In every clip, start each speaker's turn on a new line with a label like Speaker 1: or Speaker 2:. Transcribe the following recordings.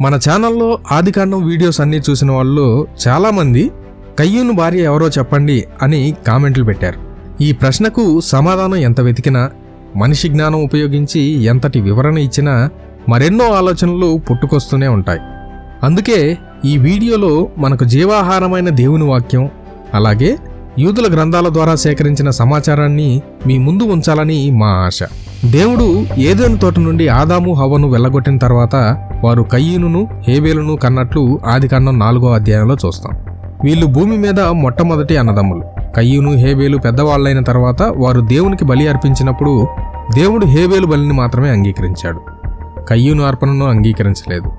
Speaker 1: మన ఛానల్లో ఆదికాండం వీడియోస్ అన్నీ చూసిన వాళ్ళు చాలామంది కయ్యూను భార్య ఎవరో చెప్పండి అని కామెంట్లు పెట్టారు. ఈ ప్రశ్నకు సమాధానం ఎంత వెతికినా మనిషి జ్ఞానం ఉపయోగించి ఎంతటి వివరణ ఇచ్చినా మరెన్నో ఆలోచనలు పుట్టుకొస్తూనే ఉంటాయి. అందుకే ఈ వీడియోలో మనకు జీవాహారమైన దేవుని వాక్యం అలాగే యూదుల గ్రంథాల ద్వారా సేకరించిన సమాచారాన్ని మీ ముందు ఉంచాలని మా ఆశ. దేవుడు ఏదేను తోట నుండి ఆదాము హవ్వను వెళ్ళగొట్టిన తర్వాత వారు కయ్యూనును హేబేలును కన్నట్లు ఆదికాండం నాలుగో అధ్యాయంలో చూస్తాం. వీళ్ళు భూమి మీద మొట్టమొదటి అన్నదమ్ములు. కయ్యూను హేబేలు పెద్దవాళ్ళైన తర్వాత వారు దేవునికి బలి అర్పించినప్పుడు దేవుడు హేబేలు బలిని మాత్రమే అంగీకరించాడు. కయ్యూను అర్పణను అంగీకరించలేదు.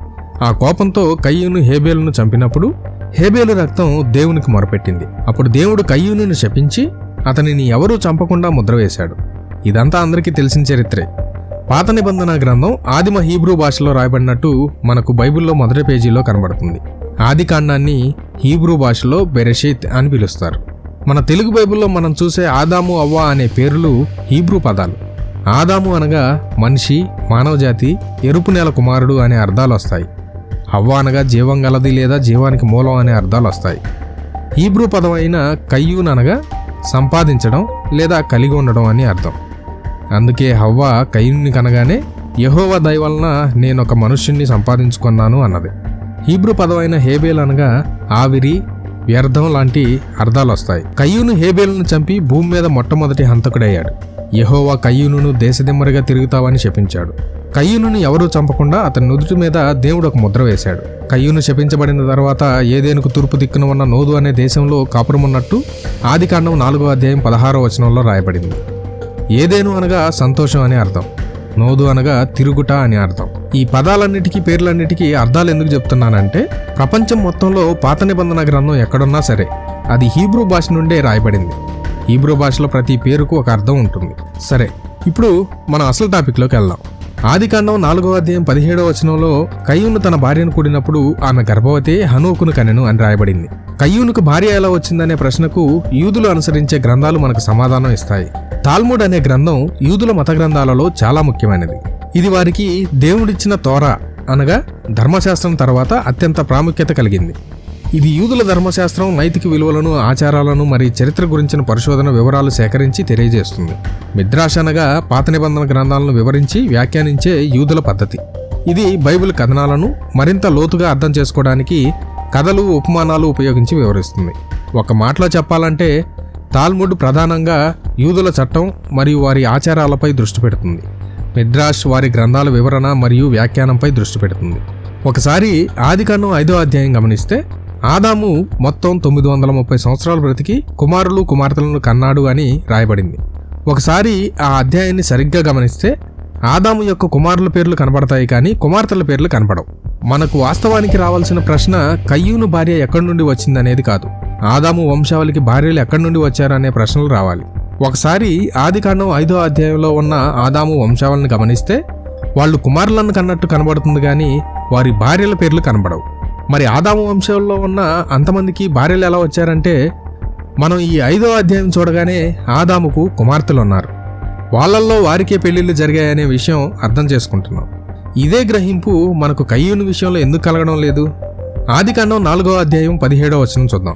Speaker 1: ఆ కోపంతో కయ్యూను హేబేలును చంపినప్పుడు హేబేలు రక్తం దేవునికి మొరపెట్టింది. అప్పుడు దేవుడు కయ్యూను శపించి అతనిని ఎవరూ చంపకుండా ముద్ర వేశాడు. ఇదంతా అందరికీ తెలిసిన చరిత్రే. పాత నిబంధన గ్రంథం ఆదిమ హీబ్రూ భాషలో రాయబడినట్టు మనకు బైబిల్లో మొదటి పేజీలో కనబడుతుంది. ఆది కాండాన్ని హీబ్రూ భాషలో బెరషేత్ అని పిలుస్తారు. మన తెలుగు బైబిల్లో మనం చూసే ఆదాము అవ్వ అనే పేర్లు హీబ్రూ పదాలు. ఆదాము అనగా మనిషి మానవజాతి ఎరుపు నేల కుమారుడు అనే అర్థాలు వస్తాయి. అవ్వ అనగా జీవం గలది లేదా జీవానికి మూలం అనే అర్థాలు వస్తాయి. హీబ్రూ పదం అయిన కయ్యూన్ అనగా సంపాదించడం లేదా కలిగి ఉండడం అని అర్థం. అందుకే హవ్వ కయ్యూని కనగానే యహోవ దయ వలన నేను ఒక మనుష్యుణ్ణి సంపాదించుకున్నాను అన్నది. హీబ్రూ పదవైన హేబేల్ అనగా ఆవిరి వ్యర్థం లాంటి అర్థాలు వస్తాయి కయ్యూను హేబేలను చంపి భూమి మీద మొట్టమొదటి హంతకుడయ్యాడు. యహోవా కయ్యూనును దేశదిమ్మరిగా తిరుగుతావని శపించాడు. కయ్యూను ఎవరూ చంపకుండా అతని నుదుటి మీద దేవుడు ఒక ముద్ర వేశాడు. కయ్యూను శపించబడిన తర్వాత ఏదేనుకు తూర్పు దిక్కున ఉన్న నోదు అనే దేశంలో కాపురమున్నట్టు ఆదికాండం నాలుగో అధ్యాయం పదహారో వచనంలో రాయబడింది. ఏదేను అనగా సంతోషం అని అర్థం నోదు అనగా తిరుగుట అని అర్థం. ఈ పదాలన్నిటికీ పేర్లన్నిటికీ అర్థాలు ఎందుకు చెప్తున్నానంటే ప్రపంచం మొత్తంలో పాత నిబంధన గ్రంథం ఎక్కడున్నా సరే అది హీబ్రూ భాష నుండే రాయబడింది. హీబ్రూ భాషలో ప్రతి పేరుకు ఒక అర్థం ఉంటుంది. సరే ఇప్పుడు మనం అసలు టాపిక్లోకి వెళ్దాం. ఆదికాండం నాలుగో అధ్యాయం పదిహేడో వచనంలో కయ్యూను తన భార్యను కూడినప్పుడు ఆమె గర్భవతి హనోకును కనెను అని రాయబడింది. కయ్యూనుకు భార్య ఎలా వచ్చిందనే ప్రశ్నకు యూదులు అనుసరించే గ్రంథాలు మనకు సమాధానం ఇస్తాయి. తాల్ముడ్ అనే గ్రంథం యూదుల మత గ్రంథాలలో చాలా ముఖ్యమైనది. ఇది వారికి దేవుడిచ్చిన తోరా అనగా ధర్మశాస్త్రం తర్వాత అత్యంత ప్రాముఖ్యత కలిగింది. ఇది యూదుల ధర్మశాస్త్రం నైతిక విలువలను ఆచారాలను మరియు చరిత్ర గురించిన పరిశోధన వివరాలు సేకరించి తెలియజేస్తుంది. మిద్రాష్ అనగా పాత నిబంధన గ్రంథాలను వివరించి వ్యాఖ్యానించే యూదుల పద్ధతి. ఇది బైబిల్ కథనాలను మరింత లోతుగా అర్థం చేసుకోవడానికి కథలు ఉపమానాలు ఉపయోగించి వివరిస్తుంది. ఒక మాటలో చెప్పాలంటే తాల్ముడ్ ప్రధానంగా యూదుల చట్టం మరియు వారి ఆచారాలపై దృష్టి పెడుతుంది. మిద్రాష్ వారి గ్రంథాల వివరణ మరియు వ్యాఖ్యానంపై దృష్టి పెడుతుంది. ఒకసారి ఆదికాండం ఐదో అధ్యాయం గమనిస్తే ఆదాము మొత్తం తొమ్మిది వందల ముప్పై సంవత్సరాలు బ్రతికి కుమారులు కుమార్తెలను కన్నాడు అని రాయబడింది. ఒకసారి ఆ అధ్యాయాన్ని సరిగ్గా గమనిస్తే ఆదాము యొక్క కుమారుల పేర్లు కనబడతాయి కానీ కుమార్తెల పేర్లు కనపడవు మనకు వాస్తవానికి రావాల్సిన ప్రశ్న కయ్యూను భార్య ఎక్కడి నుండి వచ్చిందనేది కాదు. ఆదాము వంశావళికి భార్యలు ఎక్కడి నుండి వచ్చారనే ప్రశ్నలు రావాలి. ఒకసారి ఆదికాండం ఐదో అధ్యాయంలో ఉన్న ఆదాము వంశావళిని గమనిస్తే వాళ్ళు కుమారులను కన్నట్టు కనబడుతుంది కానీ వారి భార్యల పేర్లు కనబడవు. మరి ఆదాము వంశంలో ఉన్న అంతమందికి భార్యలు ఎలా వచ్చారంటే మనం ఈ ఐదో అధ్యాయం చూడగానే ఆదాముకు కుమార్తెలు ఉన్నారు వాళ్ళల్లో వారికే పెళ్ళిళ్ళు జరిగాయనే విషయం అర్థం చేసుకుంటున్నాం. ఇదే గ్రహింపు మనకు కయ్యూని విషయంలో ఎందుకు కలగడం లేదు? ఆదికాండం నాలుగో అధ్యాయం పదిహేడో వచనం చూద్దాం.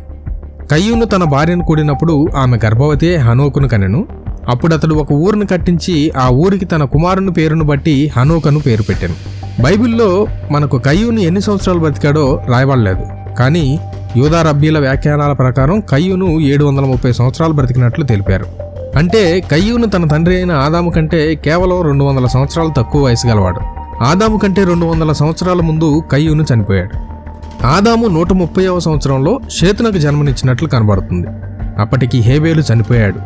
Speaker 1: కయ్యూను తన భార్యను కూడినప్పుడు ఆమె గర్భవతి హనోకును కనెను. అప్పుడు అతడు ఒక ఊరిని కట్టించి ఆ ఊరికి తన కుమారుని పేరును బట్టి హనోకను పేరు పెట్టాను. బైబిల్లో మనకు కయ్యూని ఎన్ని సంవత్సరాలు బ్రతికాడో రాయబడలేదు. కానీ యూదా రబ్బీల వ్యాఖ్యానాల ప్రకారం కయ్యూను ఏడు వందల ముప్పై సంవత్సరాలు బ్రతికినట్లు తెలిపారు. అంటే కయ్యూను తన తండ్రి అయిన ఆదాము కంటే కేవలం రెండు వందల సంవత్సరాలు తక్కువ వయసు గలవాడు. ఆదాము కంటే రెండు వందల సంవత్సరాల ముందు కయ్యూను చనిపోయాడు. ఆదాము నూట ముప్పైవ సంవత్సరంలో షేతునకు జన్మనిచ్చినట్లు కనబడుతుంది. అప్పటికి హేబేలు చనిపోయాడు.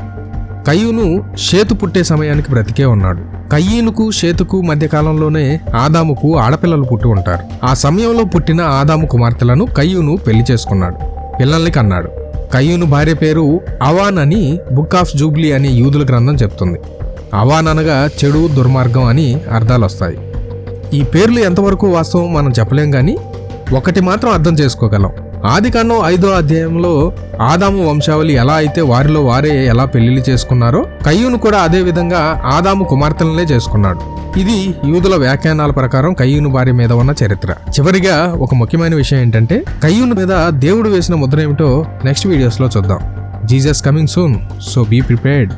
Speaker 1: కయ్యూను షేతు పుట్టే సమయానికి బ్రతికే ఉన్నాడు. కయ్యూనుకు షేతుకు మధ్యకాలంలోనే ఆదాముకు ఆడపిల్లలు పుట్టి ఉంటారు. ఆ సమయంలో పుట్టిన ఆదాము కుమార్తెలను కయ్యూను పెళ్ళి చేసుకున్నాడు. పిల్లల్ని కన్నాడు. కయ్యూను భార్య పేరు అవాన్ అని బుక్ ఆఫ్ జూబ్లీ అని యూదుల గ్రంథం చెప్తుంది. అవాన్ అనగా చెడు దుర్మార్గం అని అర్థాలు వస్తాయి. ఈ పేర్లు ఎంతవరకు వాస్తవం మనం చెప్పలేం కానీ ఒకటి మాత్రం అర్థం చేసుకోగలం. ఆదికాండం ఐదో అధ్యాయంలో ఆదాము వంశావళి ఎలా అయితే వారిలో వారే ఎలా పెళ్ళిళ్ళు చేసుకున్నారో కయ్యూను కూడా అదే విధంగా ఆదాము కుమార్తెలనే చేసుకున్నాడు. ఇది యూదుల వ్యాఖ్యానాల ప్రకారం కయ్యూను భార్య మీద ఉన్న చరిత్ర. చివరిగా ఒక ముఖ్యమైన విషయం ఏంటంటే కయ్యూను మీద దేవుడు వేసిన ముద్ర ఏమిటో నెక్స్ట్ వీడియోస్లో చూద్దాం. Jesus coming soon so be prepared.